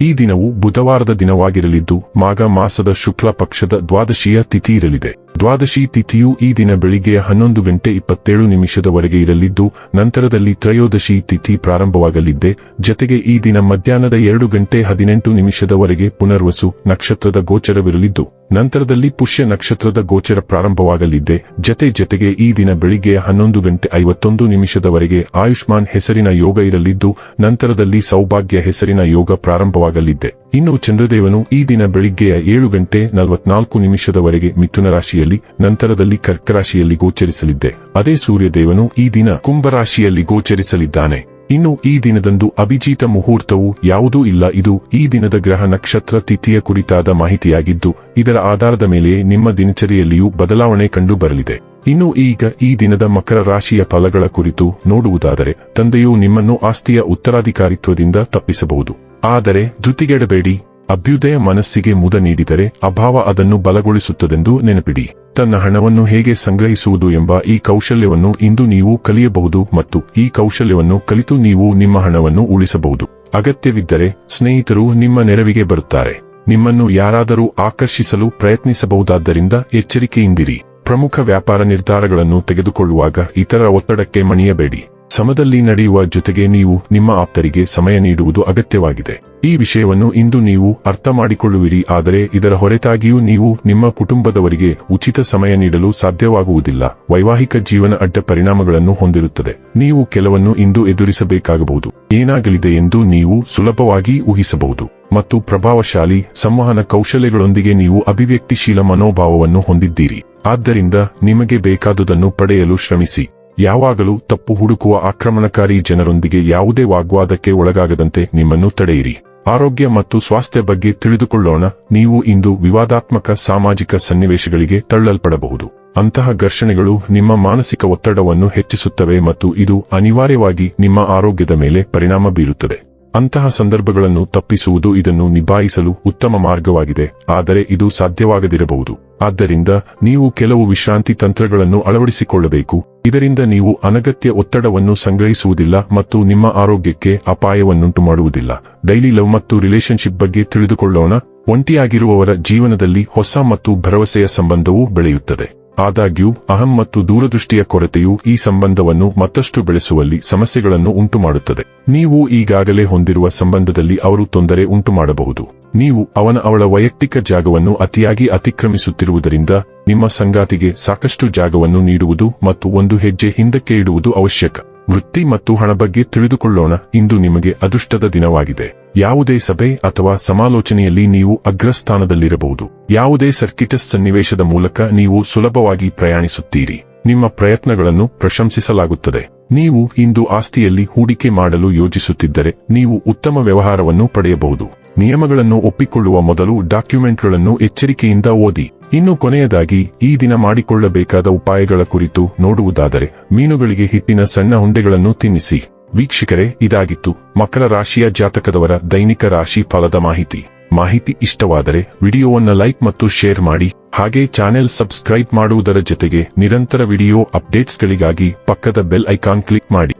ಈ ದಿನವು ಬುಧವಾರದ ದಿನವಾಗಿರಲಿದ್ದು, ಮಾಘ ಮಾಸದ ಶುಕ್ಲ ಪಕ್ಷದ ದ್ವಾದಶಿಯ ತಿಥಿ ಇರಲಿದೆ. ದ್ವಾದಶಿ ತಿಥಿಯು ಈ ದಿನ ಬೆಳಿಗ್ಗೆ ಹನ್ನೊಂದು ಗಂಟೆ ಇಪ್ಪತ್ತೇಳು ನಿಮಿಷದವರೆಗೆ ಇರಲಿದ್ದು, ನಂತರದಲ್ಲಿ ತ್ರಯೋದಶಿ ತಿಥಿ ಪ್ರಾರಂಭವಾಗಲಿದ್ದೆ. ಜತೆಗೆ ಈ ದಿನ ಮಧ್ಯಾಹ್ನದ ಎರಡು ಗಂಟೆ ಹದಿನೆಂಟು ನಿಮಿಷದವರೆಗೆ ಪುನರ್ವಸು ನಕ್ಷತ್ರದ ಗೋಚರವಿರಲಿದ್ದು, ನಂತರದಲ್ಲಿ ಪುಷ್ಯ ನಕ್ಷತ್ರದ ಗೋಚರ ಪ್ರಾರಂಭವಾಗಲಿದ್ದೆ. ಜತೆ ಜತೆಗೆ ಈ ದಿನ ಬೆಳಿಗ್ಗೆ ಹನ್ನೊಂದು ಗಂಟೆ ಐವತ್ತೊಂದು ನಿಮಿಷದವರೆಗೆ ಆಯುಷ್ಮಾನ್ ಹೆಸರಿನ ಯೋಗ ಇರಲಿದ್ದು, ನಂತರದಲ್ಲಿ ಸೌಭಾಗ್ಯ ಹೆಸರಿನ ಯೋಗ ಪ್ರಾರಂಭವಾಗಲಿದ್ದೆ ಇನ್ನು ಚಂದ್ರದೇವನು ಈ ದಿನ ಬೆಳಿಗ್ಗೆಯ ಏಳು ಗಂಟೆ ನಲವತ್ನಾಲ್ಕು ನಿಮಿಷದವರೆಗೆ ಮಿಥುನ ರಾಶಿಯಲ್ಲಿ, ನಂತರದಲ್ಲಿ ಕರ್ಕ ರಾಶಿಯಲ್ಲಿ ಗೋಚರಿಸಲಿದ್ದೆ. ಅದೇ ಸೂರ್ಯದೇವನು ಈ ದಿನ ಕುಂಭರಾಶಿಯಲ್ಲಿ ಗೋಚರಿಸಲಿದ್ದಾನೆ. ಇನ್ನು ಈ ದಿನದಂದು ಅಭಿಜೀತ ಮುಹೂರ್ತವು ಯಾವುದೂ ಇಲ್ಲ. ಇದು ಈ ದಿನದ ಗ್ರಹ ನಕ್ಷತ್ರ ತಿಥಿಯ ಕುರಿತಾದ ಮಾಹಿತಿಯಾಗಿದ್ದು, ಇದರ ಆಧಾರದ ಮೇಲೆ ನಿಮ್ಮ ದಿನಚರಿಯಲ್ಲಿಯೂ ಬದಲಾವಣೆ ಕಂಡು ಬರಲಿದೆ ಇನ್ನು ಈಗ ಈ ದಿನದ ಮಕರ ರಾಶಿಯ ಫಲಗಳ ಕುರಿತು ನೋಡುವುದಾದರೆ, ತಂದೆಯು ನಿಮ್ಮನ್ನು ಆಸ್ತಿಯ ಉತ್ತರಾಧಿಕಾರಿತ್ವದಿಂದ ತಪ್ಪಿಸಬಹುದು. ಆದರೆ ಧೃತಿಗೆಡಬೇಡಿ. ಅಭ್ಯುದಯ ಮನಸ್ಸಿಗೆ ಮುದ ನೀಡಿದರೆ ಅಭಾವ ಅದನ್ನು ಬಲಗೊಳಿಸುತ್ತದೆಂದು ನೆನಪಿಡಿ. ತನ್ನ ಹಣವನ್ನು ಹೇಗೆ ಸಂಗ್ರಹಿಸುವುದು ಎಂಬ ಈ ಕೌಶಲ್ಯವನ್ನು ಇಂದು ನೀವು ಕಲಿಯಬಹುದು ಮತ್ತು ಈ ಕೌಶಲ್ಯವನ್ನು ಕಲಿತು ನೀವು ನಿಮ್ಮ ಹಣವನ್ನು ಉಳಿಸಬಹುದು. ಅಗತ್ಯವಿದ್ದರೆ ಸ್ನೇಹಿತರು ನಿಮ್ಮ ನೆರವಿಗೆ ಬರುತ್ತಾರೆ. ನಿಮ್ಮನ್ನು ಯಾರಾದರೂ ಆಕರ್ಷಿಸಲು ಪ್ರಯತ್ನಿಸಬಹುದಾದ್ದರಿಂದ ಎಚ್ಚರಿಕೆಯಿಂದಿರಿ. ಪ್ರಮುಖ ವ್ಯಾಪಾರ ನಿರ್ಧಾರಗಳನ್ನು ತೆಗೆದುಕೊಳ್ಳುವಾಗ ಇತರ ಒತ್ತಡಕ್ಕೆ ಮಣಿಯಬೇಡಿ. ಸಮದಲ್ಲಿ ನಡೆಯುವ ಜೊತೆಗೆ ನೀವು ನಿಮ್ಮ ಆಪ್ತರಿಗೆ ಸಮಯ ನೀಡುವುದು ಅಗತ್ಯವಾಗಿದೆ. ಈ ವಿಷಯವನ್ನು ಇಂದು ನೀವು ಅರ್ಥ ಮಾಡಿಕೊಳ್ಳುವಿರಿ ಆದರೆ ಇದರ ಹೊರತಾಗಿಯೂ ನೀವು ನಿಮ್ಮ ಕುಟುಂಬದವರಿಗೆ ಉಚಿತ ಸಮಯ ನೀಡಲು ಸಾಧ್ಯವಾಗುವುದಿಲ್ಲ. ವೈವಾಹಿಕ ಜೀವನ ಅಡ್ಡ ಪರಿಣಾಮಗಳನ್ನು ಹೊಂದಿರುತ್ತದೆ. ನೀವು ಕೆಲವನ್ನು ಇಂದು ಎದುರಿಸಬೇಕಾಗಬಹುದು. ಏನಾಗಲಿದೆ ಎಂದು ನೀವು ಸುಲಭವಾಗಿ ಊಹಿಸಬಹುದು. ಮತ್ತು ಪ್ರಭಾವಶಾಲಿ, ಸಂವಹನ ಕೌಶಲ್ಯಗಳೊಂದಿಗೆ ನೀವು ಅಭಿವ್ಯಕ್ತಿಶೀಲ ಮನೋಭಾವವನ್ನು ಹೊಂದಿದ್ದೀರಿ. ಆದ್ದರಿಂದ ನಿಮಗೆ ಬೇಕಾದುದನ್ನು ಪಡೆಯಲು ಶ್ರಮಿಸಿ. ಯಾವಾಗಲೂ ತಪ್ಪು ಹುಡುಕುವ ಆಕ್ರಮಣಕಾರಿ ಜನರೊಂದಿಗೆ ಯಾವುದೇ ವಾಗ್ವಾದಕ್ಕೆ ಒಳಗಾಗದಂತೆ ನಿಮ್ಮನ್ನು ತಡೆಯಿರಿ. ಆರೋಗ್ಯ ಮತ್ತು ಸ್ವಾಸ್ಥ್ಯ ಬಗ್ಗೆ ತಿಳಿದುಕೊಳ್ಳೋಣ. ನೀವು ಇಂದು ವಿವಾದಾತ್ಮಕ ಸಾಮಾಜಿಕ ಸನ್ನಿವೇಶಗಳಿಗೆ ತಳ್ಳಲ್ಪಡಬಹುದು. ಅಂತಹ ಘರ್ಷಣೆಗಳು ನಿಮ್ಮ ಮಾನಸಿಕ ಒತ್ತಡವನ್ನು ಹೆಚ್ಚಿಸುತ್ತವೆ ಮತ್ತು ಇದು ಅನಿವಾರ್ಯವಾಗಿ ನಿಮ್ಮ ಆರೋಗ್ಯದ ಮೇಲೆ ಪರಿಣಾಮ ಬೀರುತ್ತದೆ. ಅಂತಹ ಸಂದರ್ಭಗಳನ್ನು ತಪ್ಪಿಸುವುದು ಇದನ್ನು ನಿಭಾಯಿಸಲು ಉತ್ತಮ ಮಾರ್ಗವಾಗಿದೆ. ಆದರೆ ಇದು ಸಾಧ್ಯವಾಗದಿರಬಹುದು. ಆದ್ದರಿಂದ ನೀವು ಕೆಲವು ವಿಶ್ರಾಂತಿ ತಂತ್ರಗಳನ್ನು ಅಳವಡಿಸಿಕೊಳ್ಳಬೇಕು. ಇದರಿಂದ ನೀವು ಅನಗತ್ಯ ಒತ್ತಡವನ್ನು ಸಂಗ್ರಹಿಸುವುದಿಲ್ಲ ಮತ್ತು ನಿಮ್ಮ ಆರೋಗ್ಯಕ್ಕೆ ಅಪಾಯವನ್ನುಂಟು ಮಾಡುವುದಿಲ್ಲ ಡೈಲಿ ಲವ್ ಮತ್ತು ರಿಲೇಶನ್ಶಿಪ್ ಬಗ್ಗೆ ತಿಳಿದುಕೊಳ್ಳೋಣ. ಒಂಟಿಯಾಗಿರುವವರ ಜೀವನದಲ್ಲಿ ಹೊಸ ಮತ್ತು ಭರವಸೆಯ ಸಂಬಂಧವು ಬೆಳೆಯುತ್ತದೆ. ಆದಾಗ್ಯೂ, ಅಹಂ ಮತ್ತು ದೂರದೃಷ್ಟಿಯ ಕೊರತೆಯು ಈ ಸಂಬಂಧವನ್ನು ಮತ್ತಷ್ಟು ಬೆಳೆಸುವಲ್ಲಿ ಸಮಸ್ಯೆಗಳನ್ನು ಉಂಟುಮಾಡುತ್ತದೆ. ನೀವು ಈಗಾಗಲೇ ಹೊಂದಿರುವ ಸಂಬಂಧದಲ್ಲಿ ಅವರು ತೊಂದರೆ ಉಂಟುಮಾಡಬಹುದು. ನೀವು ಅವನ ಅವಳ ವೈಯಕ್ತಿಕ ಜಾಗವನ್ನು ಅತಿಯಾಗಿ ಅತಿಕ್ರಮಿಸುತ್ತಿರುವುದರಿಂದ, ನಿಮ್ಮ ಸಂಗಾತಿಗೆ ಸಾಕಷ್ಟು ಜಾಗವನ್ನು ನೀಡುವುದು ಮತ್ತು ಒಂದು ಹೆಜ್ಜೆ ಹಿಂದಕ್ಕೆ ಇಡುವುದು ಅವಶ್ಯಕ. ವೃತ್ತಿ ಮತ್ತು ಹಣ ಬಗ್ಗೆ ತಿಳಿದುಕೊಳ್ಳೋಣ. ಇಂದು ನಿಮಗೆ ಅದೃಷ್ಟದ ದಿನವಾಗಿದೆ. ಯಾವುದೇ ಸಭೆ ಅಥವಾ ಸಮಾಲೋಚನೆಯಲ್ಲಿ ನೀವು ಅಗ್ರಸ್ಥಾನದಲ್ಲಿರಬಹುದು. ಯಾವುದೇ ಸರ್ಕಿಟಸ್ ಸನ್ನಿವೇಶದ ಮೂಲಕ ನೀವು ಸುಲಭವಾಗಿ ಪ್ರಯಾಣಿಸುತ್ತೀರಿ. ನಿಮ್ಮ ಪ್ರಯತ್ನಗಳನ್ನು ಪ್ರಶಂಸಿಸಲಾಗುತ್ತದೆ. ನೀವು ಇಂದು ಆಸ್ತಿಯಲ್ಲಿ ಹೂಡಿಕೆ ಮಾಡಲು ಯೋಜಿಸುತ್ತಿದ್ದರೆ ನೀವು ಉತ್ತಮ ವ್ಯವಹಾರವನ್ನು ಪಡೆಯಬಹುದು. ನಿಯಮಗಳನ್ನು ಒಪ್ಪಿಕೊಳ್ಳುವ ಮೊದಲು ಡಾಕ್ಯುಮೆಂಟ್ಗಳನ್ನು ಎಚ್ಚರಿಕೆಯಿಂದ ಓದಿ. ಇನ್ನು ಕೊನೆಯದಾಗಿ, ಈ ದಿನ ಮಾಡಿಕೊಳ್ಳಬೇಕಾದ ಉಪಾಯಗಳ ಕುರಿತು ನೋಡುವುದಾದರೆ, ಮೀನುಗಳಿಗೆ ಹಿಟ್ಟಿನ ಸಣ್ಣ ಹುಂಡೆಗಳನ್ನು ತಿನ್ನಿಸಿ. ವೀಕ್ಷಕರೇ, ಇದಾಗಿತ್ತು. ಮಕರ ರಾಶಿಯ ಜಾತಕದವರ ದೈನಿಕ ರಾಶಿ ಫಲದ ಮಾಹಿತಿ. ಮಾಹಿತಿ ಇಷ್ಟವಾದರೆ, ವಿಡಿಯೋವನ್ನ ಲೈಕ್ ಮತ್ತು ಶೇರ್ ಮಾಡಿ. ಹಾಗೆ ಚಾನೆಲ್ ಸಬ್ಸ್ಕ್ರೈಬ್ ಮಾಡುವುದರ ಜೊತೆಗೆ ನಿರಂತರ ವಿಡಿಯೋ ಅಪ್ಡೇಟ್ಸ್ಗಳಿಗಾಗಿ ಪಕ್ಕದ ಬೆಲ್ ಐಕಾನ್ ಕ್ಲಿಕ್ ಮಾಡಿ.